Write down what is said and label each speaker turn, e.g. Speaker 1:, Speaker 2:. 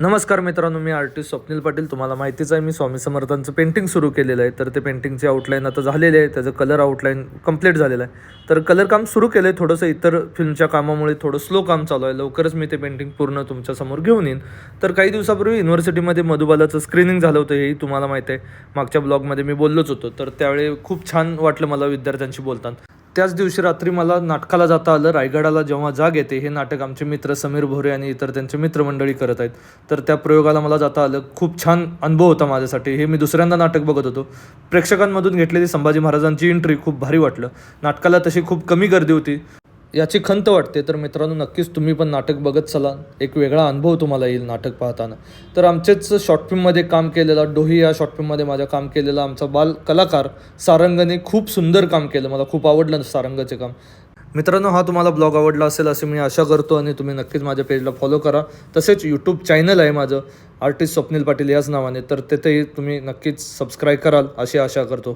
Speaker 1: नमस्कार मित्रांनो मी आर्टिस्ट स्वप्नील पाटील. तुम्हाला माहितीच आहे मी स्वामी समर्थांचं पेंटिंग सुरू केलेलं आहे. तर ते पेंटिंगचे आउटलाईन आता झालेले आहे. त्याचं कलर आउटलाईन कंप्लीट झालेलं आहे. तर कलर काम सुरू केलं आहे थोडंसं इतर फिल्मच्या कामामुळे थोडं स्लो काम चालू आहे. लवकरच मी ते पेंटिंग पूर्ण तुमच्यासमोर घेऊन येईन. तर काही दिवसापूर्वी युनिव्हर्सिटीमध्ये मधुबालाचं स्क्रीनिंग झालं होतं हेही तुम्हाला माहिती आहे. मागच्या ब्लॉगमध्ये मी बोललोच होतो. तर त्यावेळी खूप छान वाटलं मला विद्यार्थ्यांशी बोलताना. त्याच दिवशी रात्री मला नाटकाला जाता आलं. रायगडाला जेव्हा जाग येते हे नाटक आमचे मित्र समीर भोरे आणि इतर त्यांचे मित्रमंडळी करत आहेत. तर त्या प्रयोगाला मला जाता आलं. खूप छान अनुभव होता माझ्यासाठी. हे मी दुसऱ्यांदा नाटक बघत होतो. प्रेक्षकांमधून घेतलेली संभाजी महाराजांची एंट्री खूप भारी वाटलं. नाटकाला तशी खूप कमी गर्दी होती. याची खंत वाटते तर मित्रांनो नक्कीच तुम्ही पण नाटक बघत चला. एक वेगळा अनुभव तुम्हाला येईल नाटक पाहताना. तर आमचेच शॉर्ट फिल्ममध्ये काम केलेला डोही या शॉर्ट फिल्ममध्ये माझ्या काम केलेला आमचा बाल कलाकार सारंगने खूप सुंदर काम केलं. मला खूप आवडलं सारंगाचे काम. मित्रांनो हा तुम्हाला ब्लॉग आवडला असेल असे मी आशा करतो आणि तुम्ही नक्कीच माझ्या पेजला फॉलो करा. तसेच यूट्यूब चॅनल आहे माझं आर्टिस्ट स्वप्नील पाटील याच नावाने तर तिथेही तुम्ही नक्कीच सबस्क्राईब कराल अशी आशा करतो.